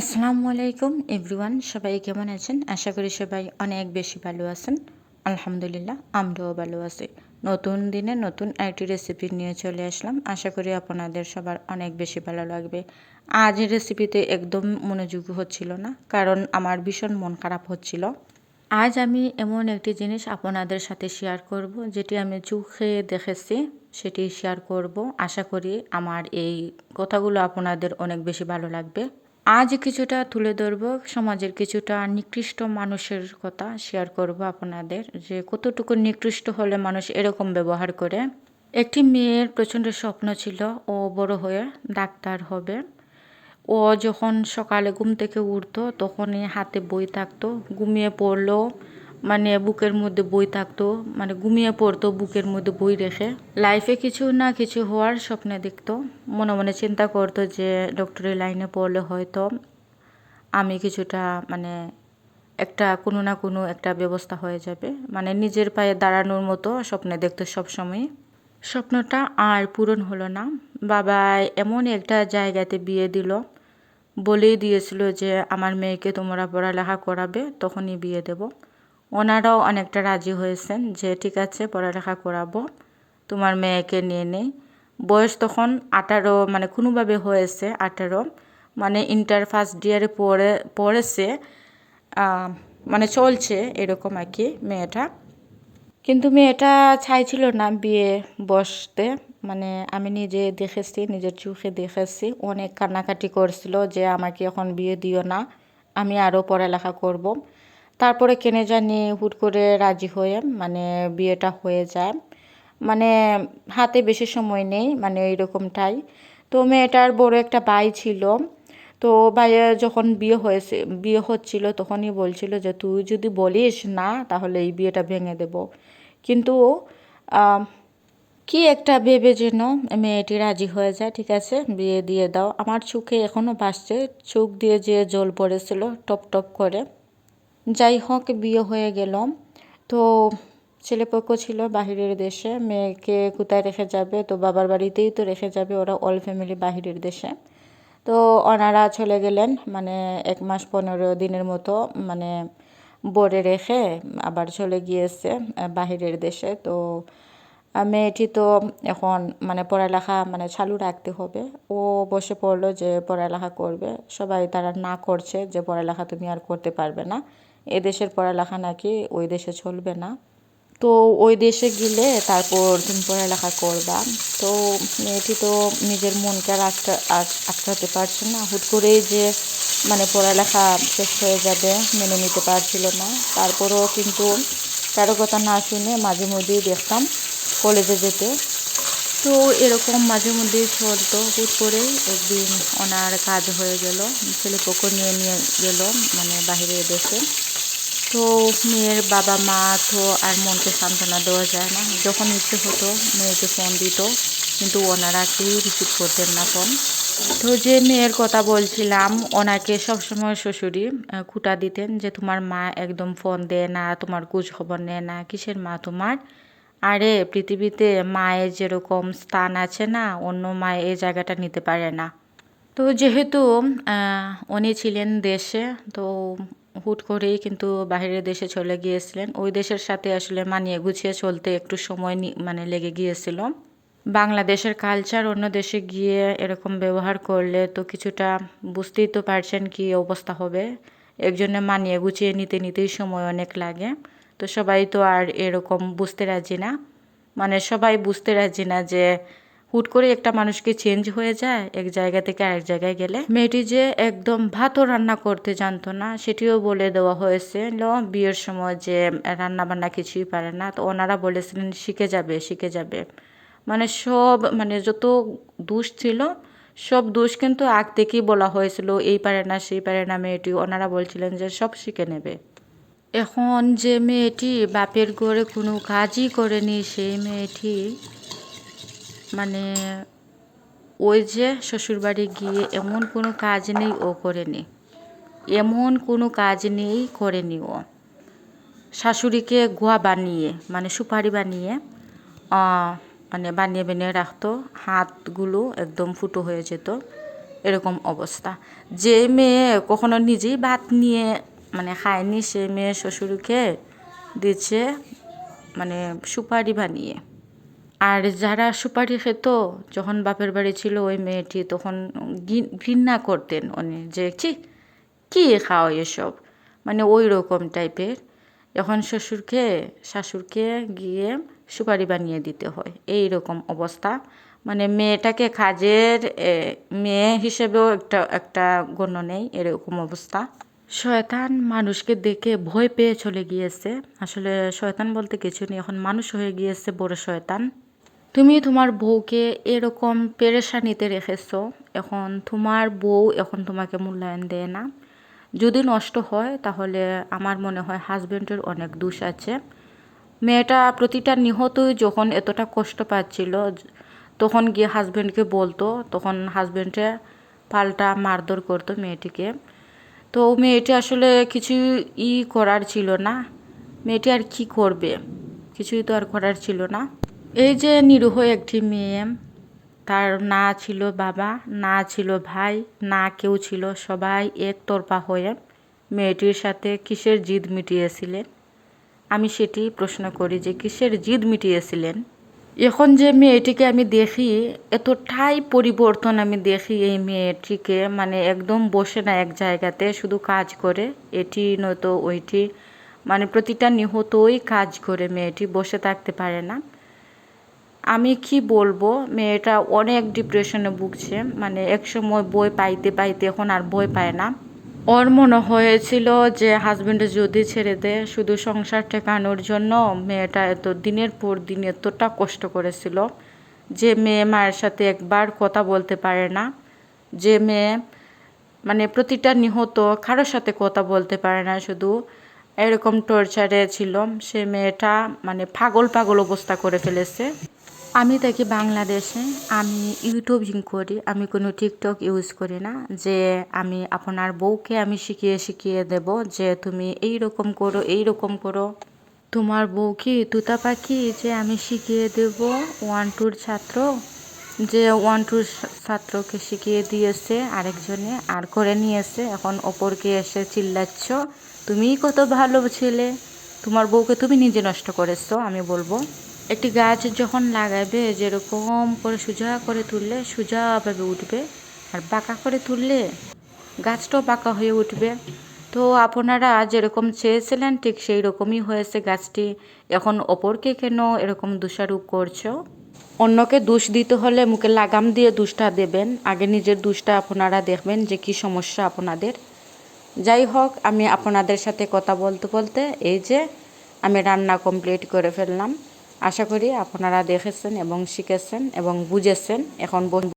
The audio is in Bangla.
আসসালামু আলাইকুম, এভরিওয়ান, সবাই কেমন আছেন? আশা করি সবাই অনেক বেশি ভালো আছেন। আলহামদুলিল্লাহ, আমরাও ভালো আছি। নতুন দিনে নতুন একটি রেসিপি নিয়ে চলে আসলাম। আশা করি আপনাদের সবার অনেক বেশি ভালো লাগবে। আজ রেসিপিতে একদম মনোযোগ হচ্ছিল না, কারণ আমার ভীষণ মন খারাপ হচ্ছিল। আজ আমি এমন একটি জিনিস আপনাদের সাথে শেয়ার করব, যেটি আমি চোখে দেখেছি, সেটি শেয়ার করব। আশা করি আমার এই কথাগুলো আপনাদের অনেক বেশি ভালো লাগবে। আজ কিছুটা তুলে ধরব, সমাজের কিছুটা নিকৃষ্ট মানুষের কথা শেয়ার করব আপনাদের, যে কতটুকু নিকৃষ্ট হলে মানুষ এরকম ব্যবহার করে। একটি মেয়ের প্রচণ্ড স্বপ্ন ছিল, ও বড় হয়ে ডাক্তার হবে। ও যখন সকালে ঘুম থেকে উঠতো, তখনই হাতে বই থাকতো, ঘুমিয়ে পড়ল। মানে বুকের মধ্যে বই থাকতো মানে ঘুমিয়ে পড়তো, বুকের মধ্যে বই রেখে। লাইফে কিছু না কিছু হওয়ার স্বপ্নে দেখতো। মনে মনে চিন্তা করতো যে ডক্টরের লাইনে পড়লে হয়তো আমি কিছুটা মানে একটা কোনো না কোনো একটা ব্যবস্থা হয়ে যাবে। মানে নিজের পায়ে দাঁড়ানোর মতো স্বপ্নে দেখতো সবসময় স্বপ্নটা আর পূরণ হলো না। বাবা এমন একটা জায়গাতে বিয়ে দিল, বলেই দিয়েছিল যে, আমার মেয়েকে তোমরা পড়ালেখা করাবে, তখনই বিয়ে দেবো। ওনারাও অনেকটা রাজি হয়েছেন যে, ঠিক আছে, পড়ালেখা করাবো, তোমার মেয়েকে নিয়ে নেই। বয়স তখন আঠারো মানে কোনোভাবে হয়েছে আঠারো মানে ইন্টার ফার্স্ট ইয়ারে পড়ে, পড়েছে মানে চলছে এরকম আর কি মেয়েটা। কিন্তু মেয়েটা চাইছিল না বিয়ে বসতে মানে আমি নিজে দেখেছি, নিজের চোখে দেখেছি। অনেক কান্নাকাটি করছিল যে, আমাকে এখন বিয়ে দিও না, আমি আরও পড়ালেখা করব। তারপরে কেনে জানি হুট করে রাজি হয়ে মানে বিয়েটা হয়ে যায়। মানে হাতে বেশি সময় নেই মানে এইরকমটাই। তো মেয়েটার বড় একটা ভাই ছিল। তো ভাইয়া যখন বিয়ে হয়েছে, বিয়ে হচ্ছিল, তখনই বলছিল যে, তুই যদি বলিস না, তাহলে এই বিয়েটা ভেঙে দেব। কিন্তু কি একটা ভেবে যেন মেয়েটি রাজি হয়ে যায়, ঠিক আছে? বিয়ে দিয়ে দাও। আমার চোখে এখনও বাসছে চোখ দিয়ে যে জল পড়েছিল, টপ টপ করে। যাই হোক বিয়ে হয়ে গেল তো ছেলেপক্ষ ছিল বাহিরের দেশে, মেয়েকে কোথায় রেখে যাবে? তো বাবার বাড়িতেই তো রেখে যাবে, ওরা অল ফ্যামিলি বাহিরের দেশে। তো ওনারা চলে গেলেন মানে এক মাস পনেরো দিনের মতো মানে বোর্ডে রেখে আবার চলে গিয়েছে বাহিরের দেশে। তো মেয়েটি তো এখন মানে পড়ালেখা মানে চালু রাখতে হবে। ও বসে পড়ল যে পড়ালেখা করবে। সবাই তারা না করছে যে পড়ালেখা তুমি আর করতে পারবে না। এ দেশের পড়ালেখা নাকি ওই দেশে চলবে না। তো ওই দেশে গেলে তারপর তুমি পড়ালেখা করবা। তো মেয়েটি তো নিজের মনকে আর আটকা আটকাতে পারছে না। হুট করেই যে মানে পড়ালেখা শেষ হয়ে যাবে, মেনে নিতে পারছিল না। তারপরেও কিন্তু কারও কথা না শুনে মাঝে মধ্যেই দেখতাম কলেজে যেতে। তো এরকম মাঝে মধ্যেই চলতো। হুট করে একদিন ওনার কাজ হয়ে গেল ছেলেপক্ষ নিয়ে নিয়ে গেল মানে বাহিরের দেশে। তো মেয়ের বাবা মা তো আর মনকে সান্ত্বনা দেওয়া যায় না। যখন ইচ্ছে হতো মেয়েকে ফোন দিত, কিন্তু ওনারা কেউ রিসিভ করতেন না ফোন তো যে মেয়ের কথা বলছিলাম, ওনাকে সবসময় শ্বশুরি খুঁটা দিতেন যে, তোমার মা একদম ফোন দেয় না, তোমার খোঁজ খবর নেয় না, কিসের মা তোমার? আরে, পৃথিবীতে মায়ের যেরকম স্থান আছে না, অন্য মায়ে এই জায়গাটা নিতে পারে না। তো যেহেতু উনি ছিলেন দেশে, তো হুট করেই কিন্তু বাহিরের দেশে চলে গিয়েছিলেন। ওই দেশের সাথে আসলে মানিয়ে গুছিয়ে চলতে একটু সময় মানে লেগে গিয়েছিল। বাংলাদেশের কালচার অন্য দেশে গিয়ে এরকম ব্যবহার করলে তো কিছুটা বুঝতেই তো পারছেন কি অবস্থা হবে। একজনে মানিয়ে গুছিয়ে নিতে নিতেই সময় অনেক লাগে। তো সবাই তো আর এরকম বুঝতে রাজি না। মানে সবাই বুঝতে রাজি না যে হুট করে একটা মানুষকে চেঞ্জ হয়ে যায়, এক জায়গা থেকে আরেক জায়গায় গেলে। মেয়েটি যে একদম ভাতও রান্না করতে জানতো না, সেটিও বলে দেওয়া হয়েছে। বিয়ের সময় যে রান্না বান্না কিছুই পারে না, তো ওনারা বলেছিলেন, শিখে যাবে শিখে যাবে। মানে সব মানে যত দোষ ছিল, সব দোষ কিন্তু আগ থেকেই বলা হয়েছিল, এই পারে না, সেই পারে না মেয়েটি। ওনারা বলছিলেন যে, সব শিখে নেবে। এখন যে মেয়েটি বাপের ঘরে কোনো কাজই করেনি, সেই মেয়েটি মানে ওই যে শ্বশুরবাড়ি গিয়ে এমন কোনো কাজ নেই ও করেনি। এমন কোনো কাজ নেই করেনি ও। শাশুড়িকে গোয়া বানিয়ে মানে সুপারি বানিয়ে মানে বানিয়ে বানিয়ে রাখতো। হাতগুলো একদম ফুটো হয়ে যেত। এরকম অবস্থা। যে মেয়ে কখনো নিজেই ভাত নিয়ে মানে খায়নি, সে মেয়ে শ্বশুরকে দিচ্ছে মানে সুপারি বানিয়ে। আর যারা সুপারি খেত যখন বাপের বাড়ি ছিল ওই মেয়েটি তখন ঘৃণা করতেন উনি যে, ছি, কী খাও এসব? মানে ওই রকম টাইপের। এখন শ্বশুরকে, শাশুড়কে গিয়ে সুপারি বানিয়ে দিতে হয়। এই রকম অবস্থা। মানে মেয়েটাকে কাজের মেয়ে হিসেবেও একটা একটা গণ্য নেই এরকম অবস্থা। শয়তান মানুষকে দেখে ভয় পেয়ে চলে গিয়েছে। আসলে শয়তান বলতে কিছু নেই। এখন মানুষ হয়ে গিয়েছে বড় শয়তান। তুমি তোমার বউকে এরকম পেরেশানিতে রেখেছো, এখন তোমার বউ এখন তোমাকে মূল্যায়ন দেয় না। যদি নষ্ট হয়, তাহলে আমার মনে হয় হাজব্যান্ডের অনেক দোষ আছে। মেয়েটা প্রতিটা নিহতই যখন এতটা কষ্ট পাচ্ছিল, তখন গিয়ে হাজব্যান্ডকে বলতো, তখন হাজব্যান্ডে পাল্টা মারধর করতো মেয়েটিকে। তো মেয়েটি আসলে কিছু ই করার ছিল না। মেয়েটি আর কি করবে? কিছুই তো আর করার ছিল না। এই যে নিরীহ একটি মেয়ে, তার না ছিল বাবা, না ছিল ভাই, না কেউ ছিল, সবাই একতরফা হয়ে মেয়েটির সাথে কিসের জিদ মিটিয়েছিলেন? আমি সেটি প্রশ্ন করি যে কিসের জিদ মিটিয়েছিলেন? এখন যে মেয়েটিকে আমি দেখি, এতটাই পরিবর্তন আমি দেখি এই মেয়েটিকে মানে একদম বসে না এক জায়গাতে, শুধু কাজ করে, এটি নয়তো ওইটি মানে প্রতিটা নিহতই কাজ করে, মেয়েটি বসে থাকতে পারে না। আমি কি বলব? মেয়েটা অনেক ডিপ্রেশনে ভুগছে। মানে একসময় বই পাইতে পাইতে এখন আর বই পায় না। ওর মনে হয়েছিল যে হাজবেন্ডে যদি ছেড়ে দেয় শুধু সংসার ঠেকানোর জন্য মেয়েটা এত দিনের পর দিন এতটা কষ্ট করেছিল যে মেয়ে মায়ের সাথে একবার কথা বলতে পারে না। যে মেয়ে মানে প্রতিটা নিহত কারোর সাথে কথা বলতে পারে না, শুধু এরকম টর্চারে ছিল। সে মেয়েটা মানে পাগল পাগল অবস্থা করে ফেলেছে। আমি থাকি বাংলাদেশে, আমি ইউটিউবিং করি, আমি কোনো টিকটক ইউজ করি না, যে আমি আপনার বউকে আমি শিখিয়ে শিখিয়ে দেব, যে তুমি এই রকম করো এই রকম করো। তোমার বউ কি তুতা পাখি, যে আমি শিখিয়ে দেব ওয়ান টুর ছাত্র, যে ওয়ান টুর ছাত্রকে শিখিয়ে দিয়েছে, আরেকজনে আর করে নিয়েছে, এখন অপরকে এসে চিল্লাচ্ছ তুমিই কত ভালো ছেলে, তোমার বউকে তুমি নিজে নষ্ট করেছ, আমি বলব। একটি গাছ যখন লাগাবে যেরকম করে সোজা করে তুললে সোজাভাবে উঠবে। আর বাঁকা করে তুললে গাছটাও বাঁকা হয়ে উঠবে। তো আপনারা যেরকম চেয়েছিলেন, ঠিক সেই রকমই হয়েছে গাছটি। এখন অপরকে কেন এরকম দোষারোপ করছ? অন্যকে দোষ দিতে হলে মুখে লাগাম দিয়ে দোষটা দেবেন। আগে নিজের দোষটা আপনারা দেখবেন যে কি সমস্যা আপনাদের। যাই হোক, আমি আপনাদের সাথে কথা বলতে বলতে এই যে আমি রান্না কমপ্লিট করে ফেললাম। আশা করি আপনারা দেখেছেন এবং শিখেছেন এবং বুঝেছেন। এখন